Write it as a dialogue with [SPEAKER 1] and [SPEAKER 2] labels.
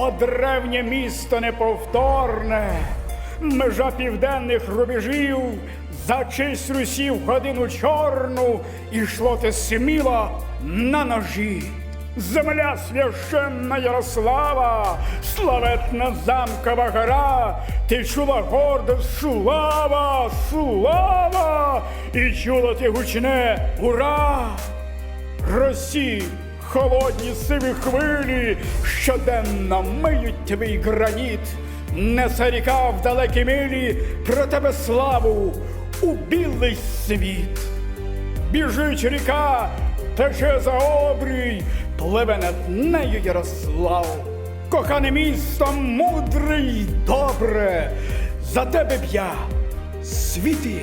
[SPEAKER 1] О древнє місто неповторне, межа південних рубежів, за честь Русі в годину чорну ішло ти сміло на ножі. Земля священна Ярослава, славетна замкова гора, ти чула гордо слава, слава, і чула ти гучне ура! Росі, холодні сиві хвилі, щоденно миють твій граніт, несе ріка в далекі милі про тебе славу у білий світ. Біжить ріка, тече за обрій, пливе над нею Ярослав. Кохане місто, мудрий, добре, за тебе б я світи